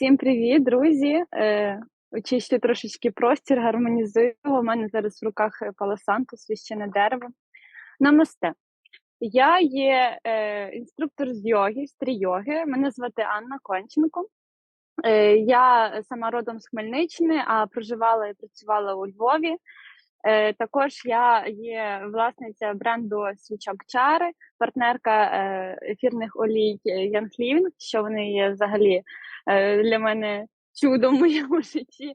Всім привіт, друзі! Е, Очищу трошечки простір, гармонізую. У мене зараз в руках палосанто, священне дерево. Намасте. Я є е, інструктор з йоги, стрі йоги. Мене звати Анна Конченко. Е, Я сама родом з Хмельниччини, а проживала і працювала у Львові. Е, Також я є власниця бренду свічок Чари, партнерка е, ефірних олій Young Living, що вони є взагалі е, для мене чудом в моєму житті,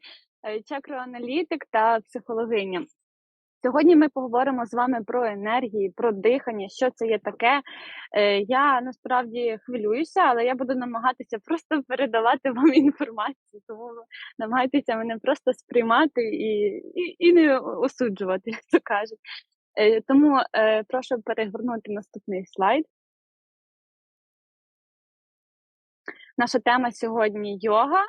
чакроаналітик та психологиня. Сьогодні ми поговоримо з вами про енергії, про дихання, що це є таке. Е, Я насправді хвилююся, але я буду намагатися просто передавати вам інформацію, тому намагайтеся мене просто сприймати і і, і не осуджувати, як то кажуть. Е, Тому е, прошу перегорнути наступний слайд. Наша тема сьогодні йога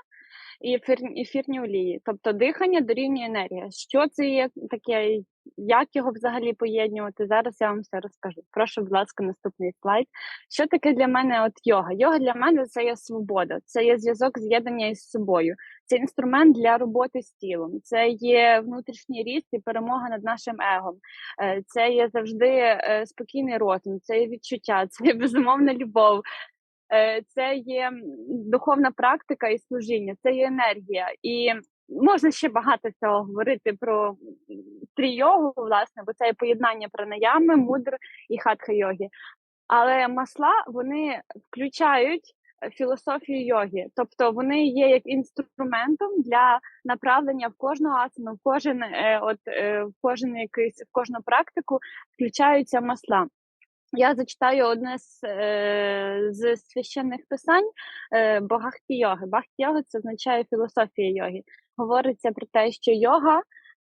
і ефірні, олії, тобто дихання дорівнює енергія. Що це є таке, як його взагалі поєднувати? Зараз я вам все розкажу. Прошу, будь ласка, наступний слайд. Що таке для мене от йога? Йога для мене це є свобода, це є зв'язок з'єднання із собою, це інструмент для роботи з тілом, це є внутрішній ріст і перемога над нашим егом, е, це є завжди е, спокійний розум, це є відчуття, це є безумовна любов. Е, це є духовна практика і служіння, це є енергія. І можна ще багато цього говорити про трійогу, власне, бо це є поєднання пранаями, мудр і хатха йоги. Але масла вони включають філософію йоги, тобто вони є як інструментом для направлення в кожну асану, в кожен е, от е, в кожен якийсь в кожну практику включаються масла. Я зачитаю одне з е, з священних писань е, Богахті йоги. Бахті йоги це означає філософія йоги. Говориться про те, що йога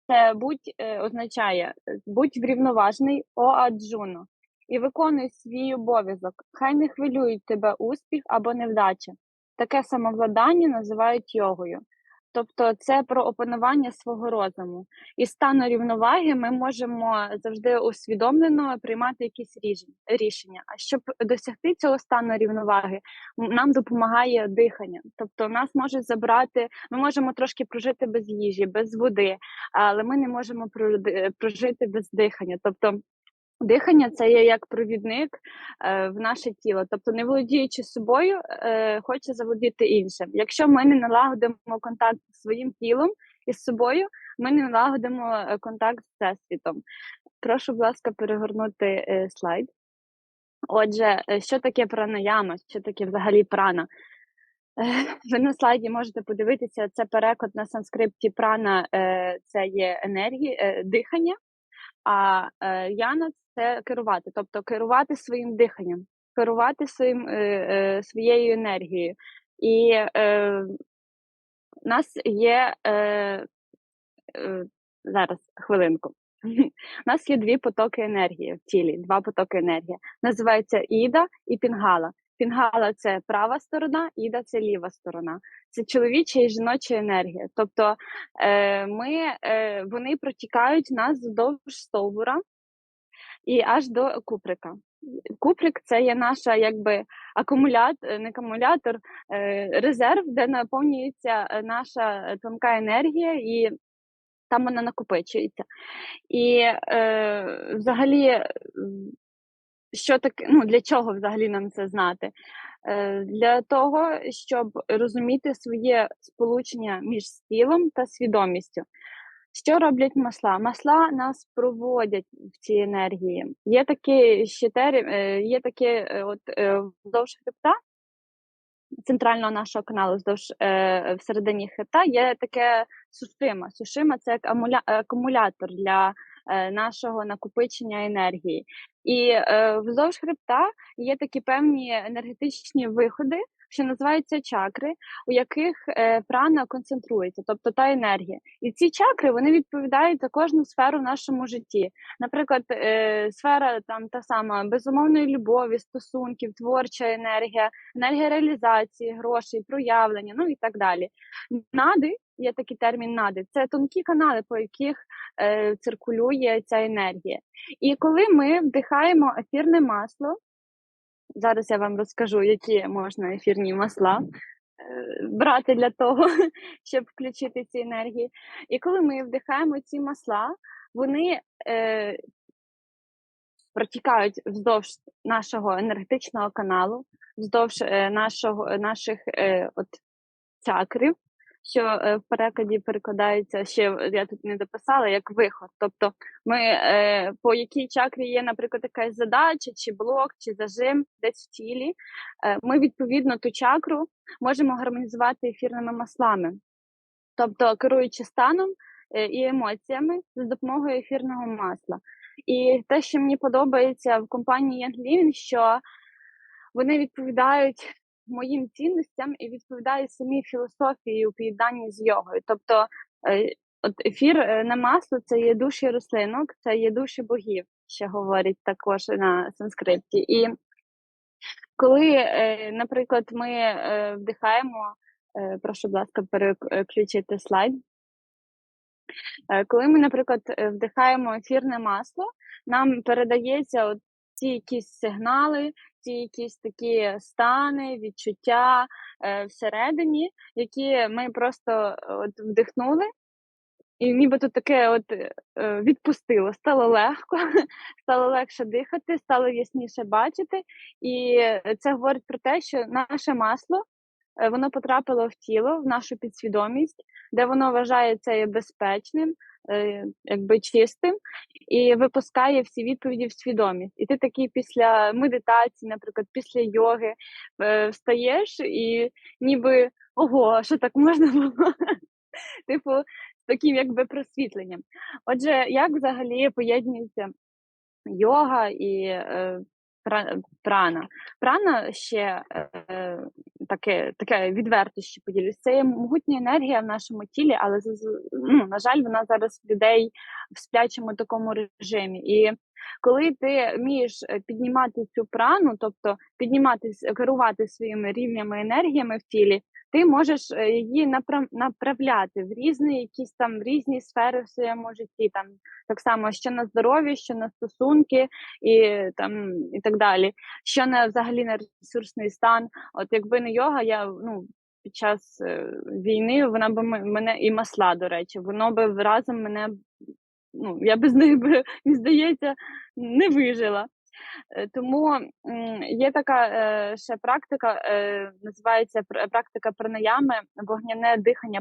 це будь е, означає будь врівноважний о аджуно і виконуй свій обов'язок. Хай не хвилюють тебе успіх або невдача. Таке самовладання називають йогою. Тобто це про опанування свого розуму. І стану рівноваги ми можемо завжди усвідомлено приймати якісь рішення. А щоб досягти цього стану рівноваги, нам допомагає дихання. Тобто нас може забрати, ми можемо трошки прожити без їжі, без води, але ми не можемо прожити без дихання. Тобто Дихання це є як провідник е, в наше тіло, тобто, не володіючи собою, е, хоче заволодіти іншим. Якщо ми не налагодимо контакт з своїм тілом і з собою, ми не налагодимо е, контакт з всесвітом. Прошу, будь ласка, перегорнути е, слайд. Отже, е, що таке пранаяма, що таке взагалі прана? Е, ви на слайді можете подивитися, це переклад на санскрипті прана це є енергія, дихання. А е, яна це керувати, тобто керувати своїм диханням, керувати своїм, е, е, своєю енергією. І е, у нас є е, е, зараз хвилинку. У нас є дві потоки енергії в тілі, два потоки енергії. Називаються Іда і Пінгала. Пінгала це права сторона, іда це ліва сторона. Це чоловіча і жіноча енергія. Тобто е, ми, е, вони протікають нас вздовж стовбура і аж до куприка. Куприк це є наша якби акумулятор, не акумулятор, е, резерв, де наповнюється наша тонка енергія, і там вона накопичується. І е, взагалі що таке, ну для чого взагалі нам це знати? Е, Для того, щоб розуміти своє сполучення між тілом та свідомістю. Що роблять масла? Масла нас проводять в цій енергії. Є такі щитері, е, є такі е, от е, вздовж хребта, центрального нашого каналу, вздовж всередині хребта, є таке сушима. Сушима це як акумулятор для нашого накопичення енергії. І е, вздовж хребта є такі певні енергетичні виходи, що називаються чакри, у яких е, прана концентрується, тобто та енергія. І ці чакри вони відповідають за кожну сферу в нашому житті. Наприклад, е, сфера там та сама безумовної любові, стосунків, творча енергія, енергія реалізації, грошей, проявлення, ну і так далі. Нади є такий термін нади. Це тонкі канали, по яких е, циркулює ця енергія. І коли ми вдихаємо ефірне масло, зараз я вам розкажу, які можна ефірні масла. е, брати для того, щоб включити ці енергії. І коли ми вдихаємо ці масла, вони е, протікають вздовж нашого енергетичного каналу, вздовж е, нашого, наших е, от, чакрів, що е, в перекладі перекладається ще я тут не дописала як виход. Тобто, ми е, по якій чакрі є, наприклад, якась задача, чи блок, чи зажим десь в тілі. Е, ми відповідно ту чакру можемо гармонізувати ефірними маслами, тобто керуючи станом і емоціями за допомогою ефірного масла. І те, що мені подобається в компанії Young Living, що вони відповідають моїм цінностям і відповідають самій філософії у поєднанні з йогою. Тобто, е, от ефір е, на масло це є душі рослинок, це є душі богів, ще говорять також на санскрипті. І коли, е, наприклад, ми вдихаємо, прошу, будь ласка, переключити слайд. Коли ми, наприклад, вдихаємо ефірне масло, нам передається от ті якісь сигнали, ті якісь такі стани, відчуття е, всередині, які ми просто от вдихнули, і нібито таке от е, відпустило. Стало легко, стало легше дихати, стало ясніше бачити. І це говорить про те, що наше масло е, воно потрапило в тіло, в нашу підсвідомість, де воно вважає це безпечним, Е, якби чистим і випускає всі відповіді в свідомість. І ти такий після медитації, наприклад, після йоги е, встаєш і ніби ого, що так можна було? Типу, з таким якби просвітленням. Отже, як взагалі поєднується йога і е, прана. Прана ще е, таке таке відверто ще поділюсь. Це є могутня енергія в нашому тілі, але ну, на жаль, вона зараз в людей в сплячому такому режимі. І коли ти вмієш е, піднімати цю прану, тобто піднімати керувати своїми рівнями енергіями в тілі, ти можеш е, її направляти в різні якісь там різні сфери в своєму житті, там так само що на здоров'я, що на стосунки і там і так далі, що на взагалі на ресурсний стан. От якби не йога, я ну. Під час е, війни вона б мене і масла, до речі, воно би разом мене ну я без них би здається не вижила. Е, тому є така е, ще практика, е, називається практика пранаями вогняне дихання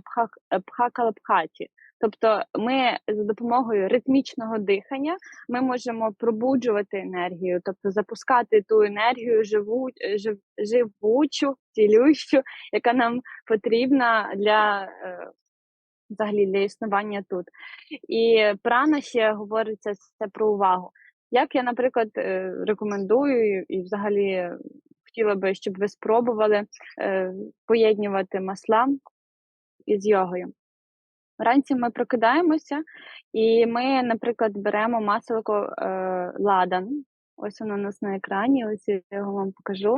пхакалапхаті. Тобто ми за допомогою ритмічного дихання ми можемо пробуджувати енергію, тобто запускати ту енергію живу, жив, живучу, цілющу, яка нам потрібна для взагалі для існування тут. І прана ще говориться це про увагу. Як я, наприклад, е, рекомендую і взагалі хотіла би, щоб ви спробували е, поєднувати масла із йогою. Вранці ми прокидаємося, і ми, наприклад, беремо маселко е, ладан. Ось воно у нас на екрані, ось я його вам покажу.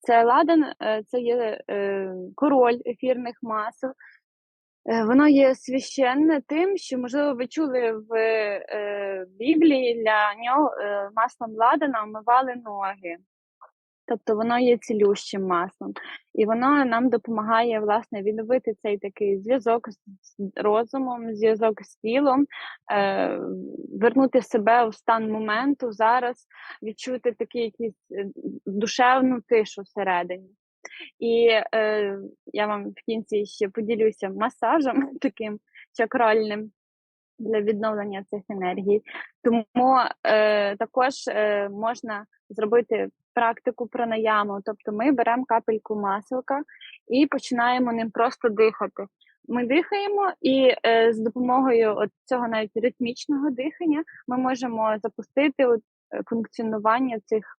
Це ладан, це є король ефірних масел. Е, воно є священне тим, що, можливо, ви чули в е, Біблії для нього е, маслом ладана омивали ноги. Тобто воно є цілющим маслом. І воно нам допомагає власне відновити цей такий зв'язок з розумом, зв'язок з тілом, е, вернути себе у стан моменту зараз, відчути такий якийсь е, душевну тишу всередині. І е, я вам в кінці ще поділюся масажем таким чакральним для відновлення цих енергій. Тому е, також е, можна зробити практику пранаяму, тобто ми беремо капельку маселка і починаємо ним просто дихати. Ми дихаємо, і е, з допомогою от цього навіть ритмічного дихання ми можемо запустити от, е, функціонування цих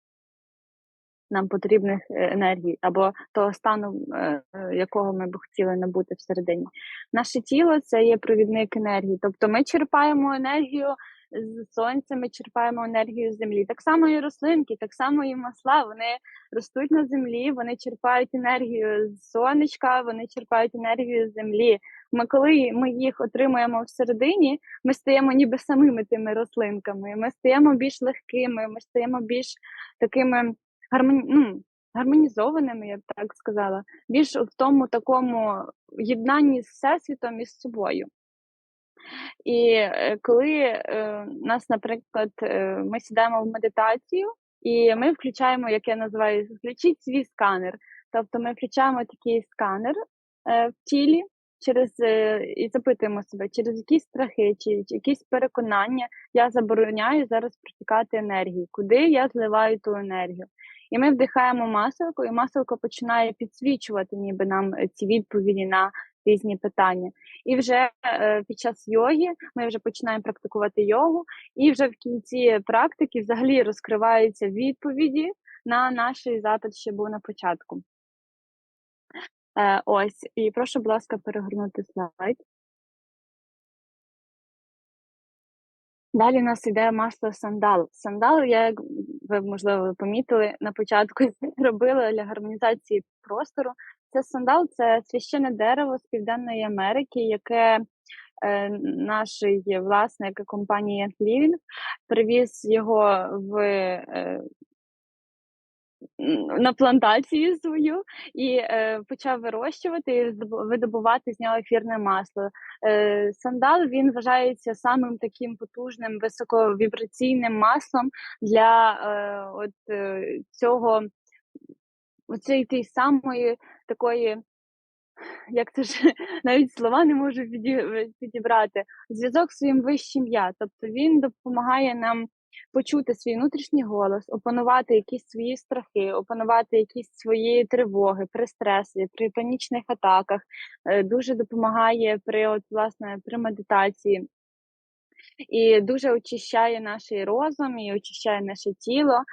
нам потрібних е, енергій або того стану, е, якого ми б хотіли набути всередині. Наше тіло це є провідник енергії, тобто ми черпаємо енергію. З сонця ми черпаємо енергію з землі. Так само і рослинки, так само і масла. Вони ростуть на землі, вони черпають енергію з сонечка, вони черпають енергію з землі. Ми, коли ми їх отримуємо всередині, ми стаємо ніби самими тими рослинками. Ми стаємо більш легкими, ми стаємо більш такими гармоні... ну, гармонізованими, я б так сказала, більш в тому такому єднанні з всесвітом і з собою. І е, коли е, нас, наприклад, е, ми сідаємо в медитацію, і ми включаємо, як я називаю, включіть свій сканер. Тобто ми включаємо такий сканер е, в тілі через е, і запитуємо себе, через якісь страхи, чи, якісь переконання я забороняю зараз протікати енергії, куди я зливаю ту енергію. І ми вдихаємо маселку, і маселко починає підсвічувати ніби нам ці відповіді на різні питання. І вже е, під час йоги ми вже починаємо практикувати йогу, і вже в кінці практики взагалі розкриваються відповіді на наш запит, що був на початку. Е, Ось, і прошу, будь ласка, перегорнути слайд. Далі у нас йде масло сандал. Сандал, як ви можливо помітили, на початку робила для гармонізації простору. Це сандал це священне дерево з Південної Америки, яке е, наш власник компанії Living привіз його в е, на плантацію свою і е, почав вирощувати і видобувати з нього ефірне масло. Е, Сандал він вважається самим таким потужним високовібраційним маслом для е, от е, цього оцієї самої такої. Як це ж навіть слова не можу підібрати зв'язок з своїм вищим я. Тобто він допомагає нам почути свій внутрішній голос, опанувати якісь свої страхи, опанувати якісь свої тривоги при стресі, при панічних атаках, е, дуже допомагає при от, власне при медитації. І дуже очищає наш розум і очищає наше тіло.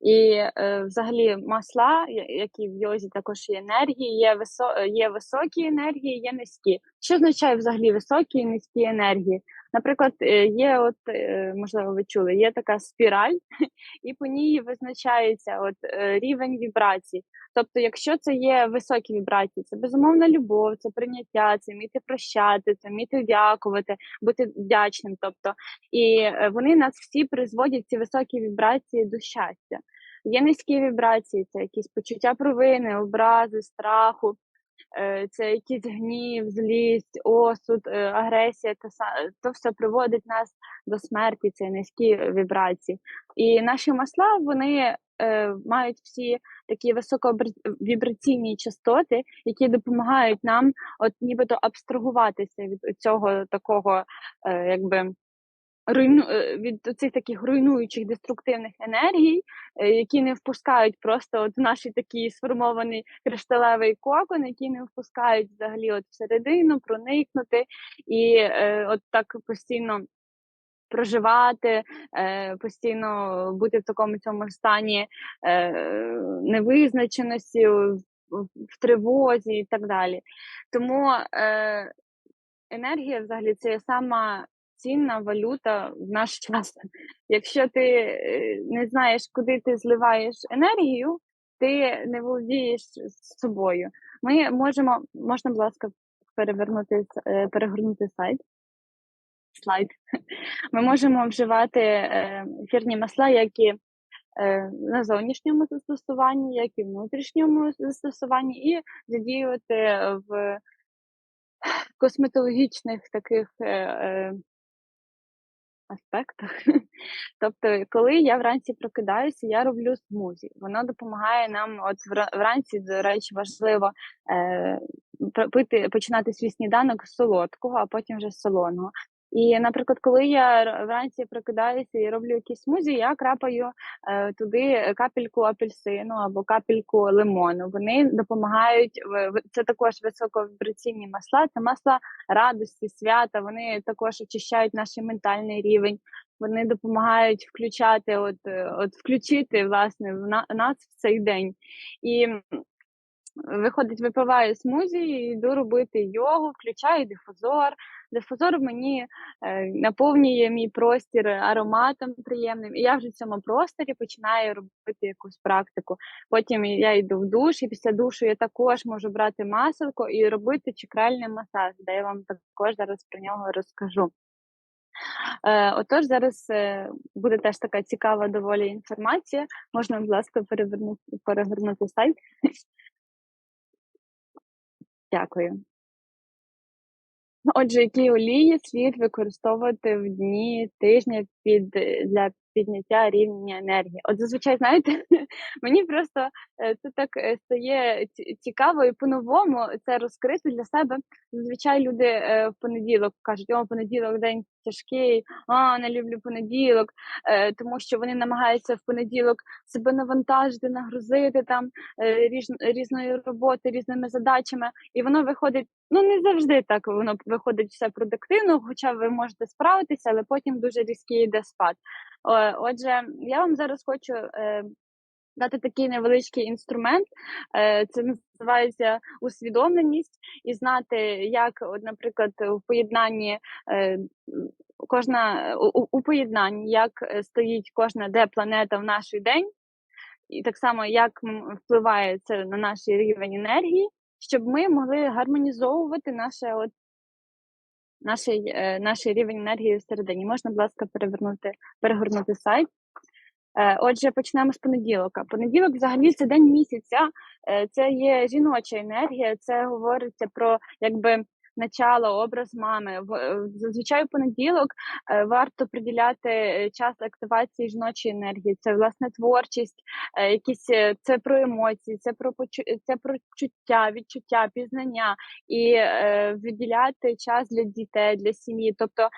І е, взагалі масла, які в йозі також є енергії, є висо... є високі енергії, є низькі. Що означає взагалі високі і низькі енергії? Наприклад, е, є, от е, можливо, ви чули, є така спіраль, і по ній визначається от е, рівень вібрацій. Тобто, якщо це є високі вібрації, це безумовна любов, це прийняття, це вміти прощати, це вміти дякувати, бути вдячним. Тобто, і вони нас всі призводять ці високі вібрації до щастя. Є низькі вібрації, це якісь почуття провини, образи, страху. Е, це якийсь гнів, злість, осуд, е, агресія, то, то все приводить нас до смерті, це низькі вібрації. І наші масла вони е, мають всі такі високовібраційні частоти, які допомагають нам, от нібито абстрагуватися від цього такого, якби руйну е, від цих таких руйнуючих деструктивних енергій, е, які не впускають просто от в наш такий сформований кришталевий кокон, які не впускають взагалі от всередину, проникнути і е, от так постійно. Проживати, е, постійно бути в такому цьому стані невизначеності, в, тривозі і так далі. Тому енергія, взагалі, це сама цінна валюта в наш час. Якщо ти е, не знаєш, куди ти зливаєш енергію, ти не володієш собою. Ми можемо, можна, будь ласка, перевернути е, перегорнути сайт. Слайд. Ми можемо вживати е, ефірні масла, як і на зовнішньому застосуванні, як і в внутрішньому застосуванні, і задіювати в косметологічних таких аспектах. Тобто, коли я вранці прокидаюся, я роблю смузі. Воно допомагає нам, от вранці, до речі, важливо е, пити, починати свій сніданок з солодкого, а потім вже з солоного. І, наприклад, коли я вранці прокидаюся і роблю якісь смузі, я крапаю е, туди капельку апельсину або капельку лимону. Вони допомагають це також високовібраційні масла, це масла радості, свята. Вони також очищають наш ментальний рівень. Вони допомагають включати, от от включити власне в нас в цей день. І Виходить, випиваю смузі, йду робити йогу, включаю дифузор. Дифузор мені е, наповнює мій простір ароматом приємним, і я вже в цьому просторі починаю робити якусь практику. Потім я йду в душ, і після душу я також можу брати маселко і робити чакральний масаж, де я вам також зараз про нього розкажу. Е, отож, зараз е, буде теж така цікава доволі інформація. Можна, будь ласка, перевернути перегорнути сайт. Дякую. Отже, які олії слід використовувати в дні тижня під для підняття рівня енергії? От зазвичай, знаєте, мені просто е, це так е, стає цікаво і по-новому це розкрити для себе. Зазвичай люди е, в понеділок кажуть, о, понеділок день тяжкий, а не люблю понеділок, тому що вони намагаються в понеділок себе навантажити, нагрузити там різної роботи, різними задачами, і воно виходить. Ну, не завжди так воно виходить все продуктивно, хоча ви можете справитися, але потім дуже різкий йде спад. Отже, я вам зараз хочу е, дати такий невеличкий інструмент. Е, це називається усвідомленість, і знати, як, от, наприклад, в поєднанні е, кожна у, у- поєднанні, як стоїть кожна де планета в наш день, і так само як впливає це на наш рівень енергії, щоб ми могли гармонізовувати наше от. Наш, нашій наш рівень енергії всередині. Можна, будь ласка, перевернути, перегорнути сайт. Е, Отже, почнемо з понеділка. Понеділок, взагалі, це день місяця, е, це є жіноча енергія, це говориться про якби начало, образ мами. Е, Зазвичай в понеділок е, варто приділяти е, час активації жіночої енергії. Це власне творчість, якісь це про емоції, це про почу- це про чуття, відчуття, пізнання і виділяти час для дітей, для сім'ї. Тобто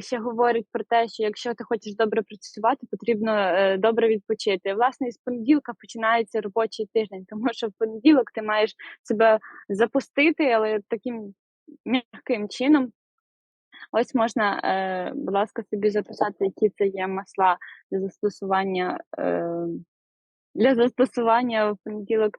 ще говорить про те, що якщо ти хочеш добре працювати, потрібно добре відпочити. Власне, із понеділка починається робочий тиждень, тому що в понеділок ти маєш себе запустити, але таким м'яким чином. Ось можна, е, будь ласка, собі записати, які це є масла для застосування. Е, для застосування в понеділок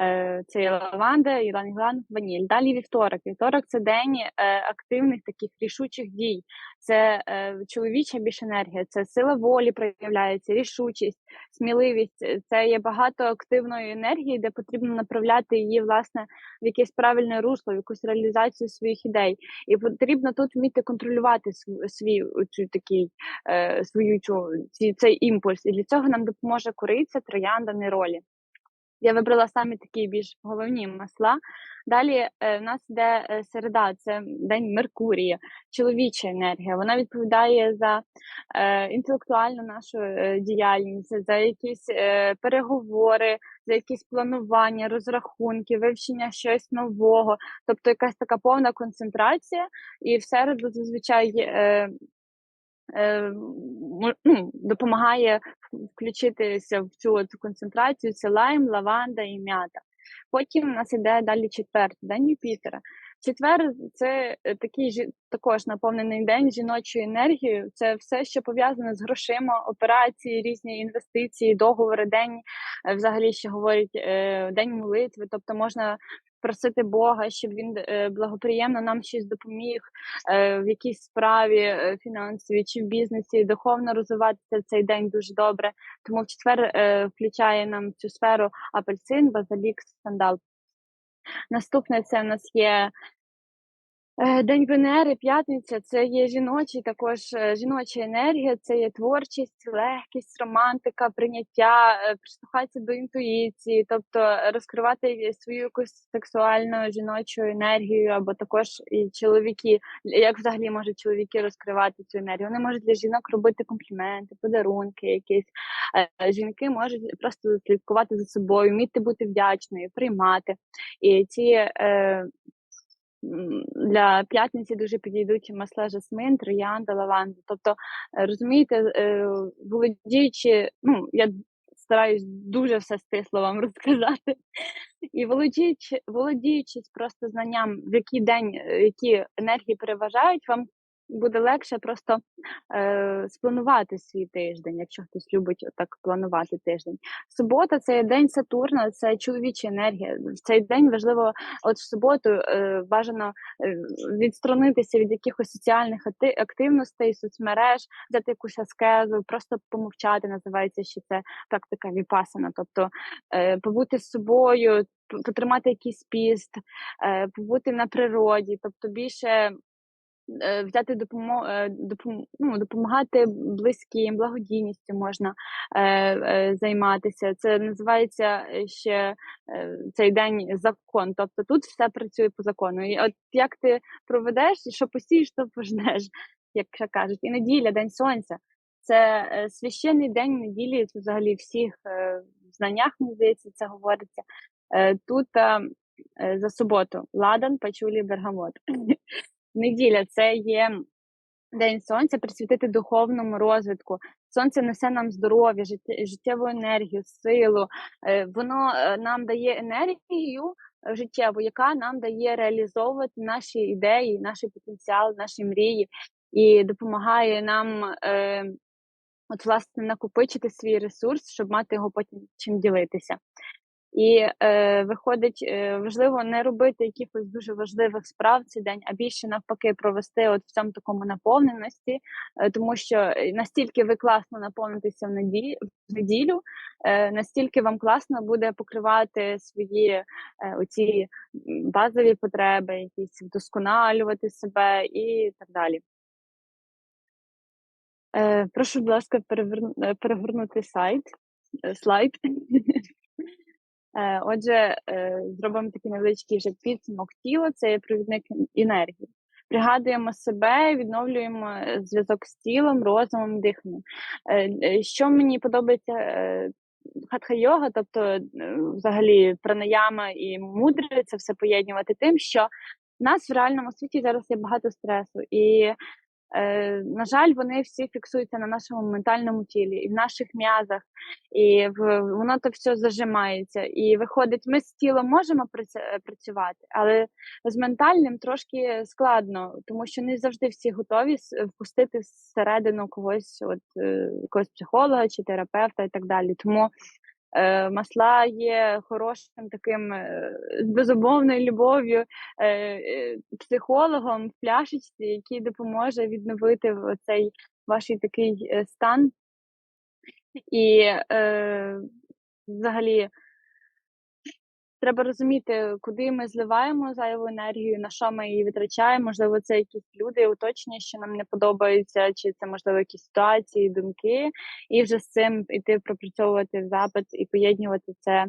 е, це є лаванда, іланг-іланг, ваніль. Далі вівторок. Вівторок це день е, активних таких рішучих дій. Це е, чоловіча більш енергія, це сила волі проявляється, рішучість, сміливість. Це є багато активної енергії, де потрібно направляти її власне в якесь правильне русло, в якусь реалізацію своїх ідей. І потрібно тут вміти контролювати свій цю такий свою цей імпульс. І для цього нам допоможе кориця, троянда, неролі. Я вибрала саме такі більш головні масла. Далі е, в нас йде е, середа, це день Меркурія, чоловіча енергія. Вона відповідає за е, інтелектуальну нашу діяльність, за якісь переговори, за якісь планування, розрахунки, вивчення щось нового. Тобто якась така повна концентрація, і в середу зазвичай ну, допомагає включитися в цю, цю концентрацію. Це лайм, лаванда і м'ята. Потім у нас іде далі четвертий день Юпітера. Четвер це е, такий також наповнений день жіночою енергією. Це все, що пов'язане з грошима, операції, різні інвестиції, договори, день е, взагалі ще говорять е, день молитви. Тобто можна просити Бога, щоб він е, благоприємно нам щось допоміг е, в якійсь справі е, фінансовій чи в бізнесі, духовно розвиватися цей день дуже добре. Тому в четвер включає нам цю сферу апельсин, базилік, сандал. Наступне це в нас є День Венери, п'ятниця це є жіночий, також е, жіноча енергія, це є творчість, легкість, романтика, прийняття, е, прислухатися до інтуїції, тобто е, розкривати свою якусь сексуальну жіночу енергію, або також і чоловіки. Як взагалі можуть чоловіки розкривати цю енергію? Вони можуть для жінок робити компліменти, подарунки, якісь Е, жінки можуть просто слідкувати за собою, вміти бути вдячною, приймати. І ці е, для п'ятниці дуже підійдуть масла жасмин, троянда, лаванда. Тобто, е, розумієте, е, володіючи, ну я стараюсь дуже все стисло вам розказати. І володіючи, володіючись просто знанням, в який день е, які енергії переважають, вам буде легше просто е, спланувати свій тиждень, якщо хтось любить так планувати тиждень. Субота це день Сатурна, це чоловіча енергія. В цей день важливо, от в суботу е, бажано е, відсторонитися від якихось соціальних активностей, соцмереж, взяти якусь аскезу, просто помовчати, називається ще це практика віпасана. Тобто е, побути з собою, потримати якийсь піст, е, побути на природі, тобто більше взяти допомо е, ну, допомагати близьким, благодійністю можна, е, е, займатися. Це називається, е, ще, е, цей день закон. Тобто тут все працює по закону. І от як ти проведеш, що посієш, то пожнеш, як кажуть. І неділя, День Сонця. Це, е, священний день неділі, взагалі всіх, е, знаннях, мені здається, це говориться. Е, тут, е, за суботу ладан, пачулі, бергамот. Неділя це є День сонця, присвятити духовному розвитку. Сонце несе нам здоров'я, життєву енергію, силу. Е, воно е, нам дає енергію життєву, яка нам дає реалізовувати наші ідеї, наш потенціал, наші мрії і допомагає нам е, от, власне, накопичити свій ресурс, щоб мати його потім чим ділитися. І е, виходить, е, важливо не робити якихось дуже важливих справ цей день, а більше навпаки провести от в цьому такому наповненості, е, тому що е, настільки ви класно наповнитеся в неділю, в неділю е, настільки вам класно буде покривати свої е, оці базові потреби, якісь вдосконалювати себе і так далі. Е, Прошу, будь ласка, е, перегорнути сайт, е, слайд. Е, Отже, е, зробимо такий невеличкий вже підсумок тіла, це є провідник енергії. Пригадуємо себе, відновлюємо е, зв'язок з тілом, розумом, диханням. Що мені подобається хатха-йога, тобто взагалі пранаяма і мудри, це все поєднувати тим, що в нас в реальному світі зараз є багато стресу, і На жаль, вони всі фіксуються на нашому ментальному тілі і в наших м'язах, і в воно то все зажимається. І виходить, ми з тілом можемо працювати, але з ментальним трошки складно, тому що не завжди всі готові впустити всередину когось, от е, якогось психолога чи терапевта і так далі. Тому Е, масла є хорошим таким е, безумовною любов'ю е, психологом в пляшечці, який допоможе відновити цей ваш такий стан. І е, взагалі Треба розуміти, куди ми зливаємо зайву енергію, на що ми її витрачаємо. Можливо, це якісь люди, уточнення, що нам не подобаються, чи це можливо якісь ситуації, думки, і вже з цим іти пропрацьовувати запит і поєднувати це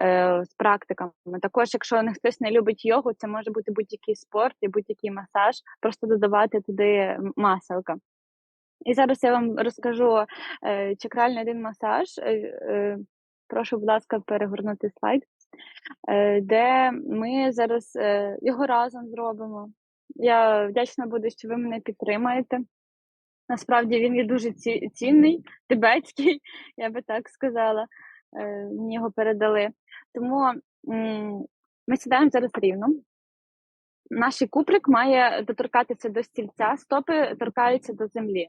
е, з практиками. Також, якщо не хтось не любить йогу, це може бути будь-який спорт і будь-який масаж, просто додавати туди маселка. І зараз я вам розкажу е, чакральний один масаж. Е, прошу, будь ласка, перегорнути слайд. Е, де ми зараз е, його разом зробимо. Я вдячна буду, що ви мене підтримаєте. Насправді він є дуже цінний, тибетський, я би так сказала. Е, мені його передали. Тому ми сідаємо зараз рівно. Наш куприк має доторкатися до стільця, стопи торкаються до землі.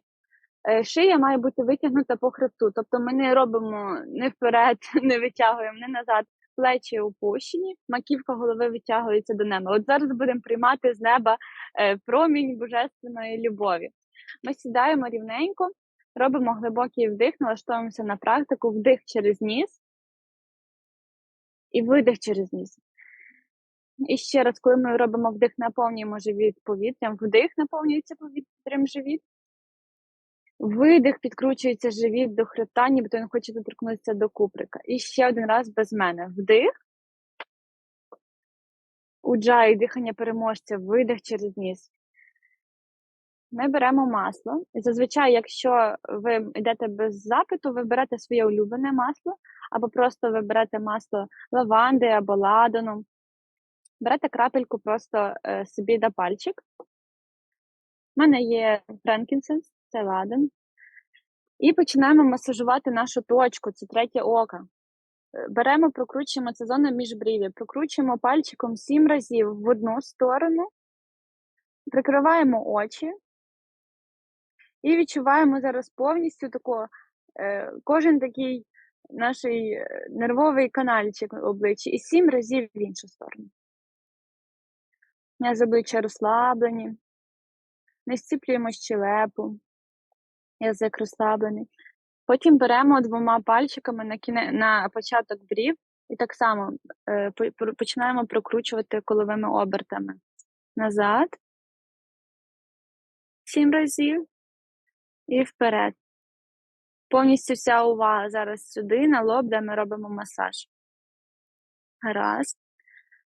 Шия має бути витягнута по хребту, тобто ми не робимо не вперед, не витягуємо, не назад плечі опущені, маківка голови витягується до неба. От зараз будемо приймати з неба е, промінь божественної любові. Ми сідаємо рівненько, робимо глибокий вдих, налаштовуємося на практику, вдих через ніс і видих через ніс. І ще раз, коли ми робимо вдих, наповнюємо живіт повітрям, вдих наповнюється повітрям живіт. Видих, підкручується живіт до хребта, ніби він хоче доторкнутися до куприка. І ще один раз без мене. Вдих. Уджай, дихання переможця, видих через ніс. Ми беремо масло. І зазвичай, якщо ви йдете без запиту, ви берете своє улюблене масло, або просто ви берете масло лаванди або ладану. Берете крапельку просто е, собі на пальчик. У мене є френкінсенс це ладан. І починаємо масажувати нашу точку, це третє око. Е, беремо, прокручуємо це зону міжбрів'я, прокручуємо пальчиком сім разів в одну сторону, прикриваємо очі і відчуваємо зараз повністю тако, е, кожен такий наш е, нервовий канальчик обличчя і сім разів в іншу сторону. М'язи обличчя розслаблені, не зціплюємо щелепу язик розслаблений. Потім беремо двома пальчиками на кіне... на початок брів і так само е, починаємо прокручувати коловими обертами назад 7 разів і вперед. Повністю вся увага зараз сюди, на лоб, де ми робимо масаж. Гаразд.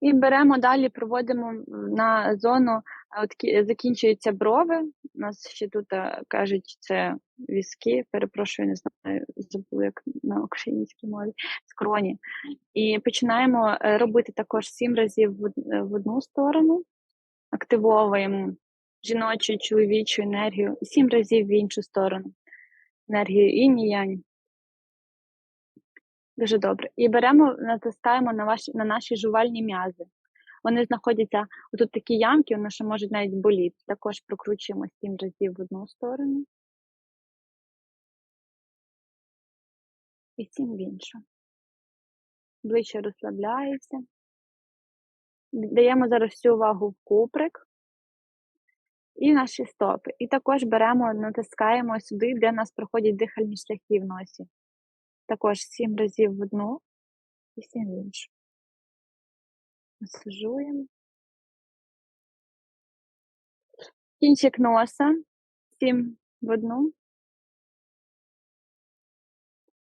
І беремо далі, проводимо на зону, от закінчуються брови. У нас ще тут е, кажуть, це візки, перепрошую, не знаю, забула, як на українській мові, скроні. І починаємо е, робити також сім разів в одну сторону, активовуємо жіночу, чоловічу енергію, сім разів в іншу сторону. Енергію інь і янь. Дуже добре. І беремо, натискаємо на ваші на наші жувальні м'язи. Вони знаходяться тут такі ямки, вони ще можуть навіть боліти. Також прокручуємо сім разів в одну сторону. І сім в іншу. Ближче розслабляється. Даємо зараз всю увагу в куприк і наші стопи. І також беремо, натискаємо сюди, де у нас проходять дихальні шляхи в носі. Також сім разів в одну і сім в іншу. Масажуємо. Кінчик носа. Сім в одну.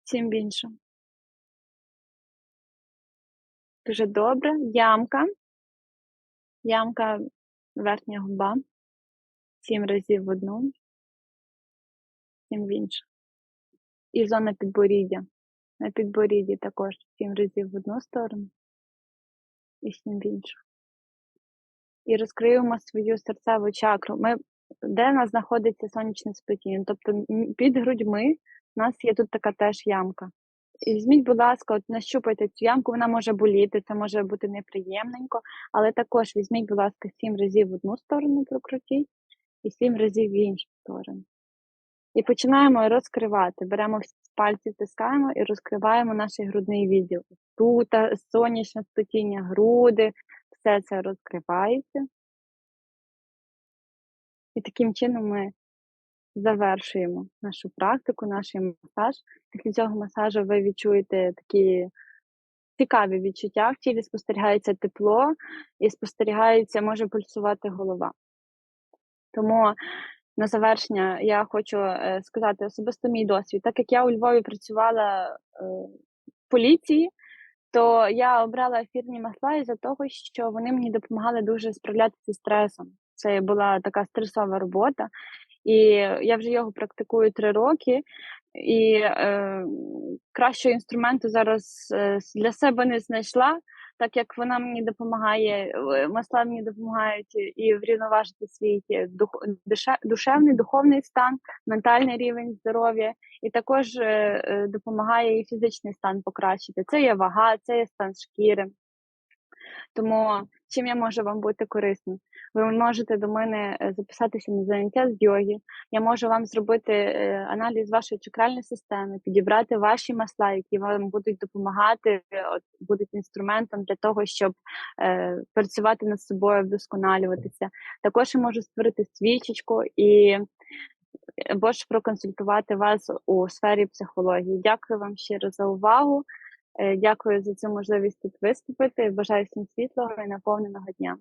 Сім в іншу. Дуже добре. Ямка. Ямка верхня губа. Сім разів в одну. Сім в іншу. І зона підборіддя. На підборідді також сім разів в одну сторону і сім в іншу. І розкриємо свою серцеву чакру. Ми, Де в нас знаходиться сонячне сплетіння? Тобто під грудьми у нас є тут така теж ямка. І візьміть, будь ласка, от нащупайте цю ямку, вона може боліти, це може бути неприємненько, але також візьміть, будь ласка, сім разів в одну сторону прокрутіть і сім разів в іншу сторону. І починаємо розкривати. Беремо пальці, стискаємо і розкриваємо наш грудний відділ. Тут сонячне сплетіння, груди, все це розкривається. І таким чином ми завершуємо нашу практику, наш масаж. Після цього масажу ви відчуєте такі цікаві відчуття в тілі, спостерігається тепло і спостерігається, може пульсувати голова. Тому на завершення я хочу е, сказати особисто мій досвід. Так як я у Львові працювала е, в поліції, то я обрала ефірні масла із-за того, що вони мені допомагали дуже справлятися зі стресом. Це була така стресова робота, і я вже його практикую три роки. І е, кращого інструменту зараз е, для себе не знайшла так як вона мені допомагає, е, масла мені допомагають і врівноважити свій е, дух, душевний, духовний стан, ментальний рівень здоров'я, і також е, допомагає і фізичний стан покращити. Це є вага, це є стан шкіри. Тому чим я можу вам бути корисним? Ви можете до мене е, записатися на заняття з йоги. Я можу вам зробити е, аналіз вашої чакральної системи, підібрати ваші масла, які вам будуть допомагати, от, будуть інструментом для того, щоб е, працювати над собою, вдосконалюватися. Також я можу створити свічечку і або ж проконсультувати вас у сфері психології. Дякую вам щиро за увагу. Дякую за цю можливість тут виступити. Бажаю всім світлого і наповненого дня.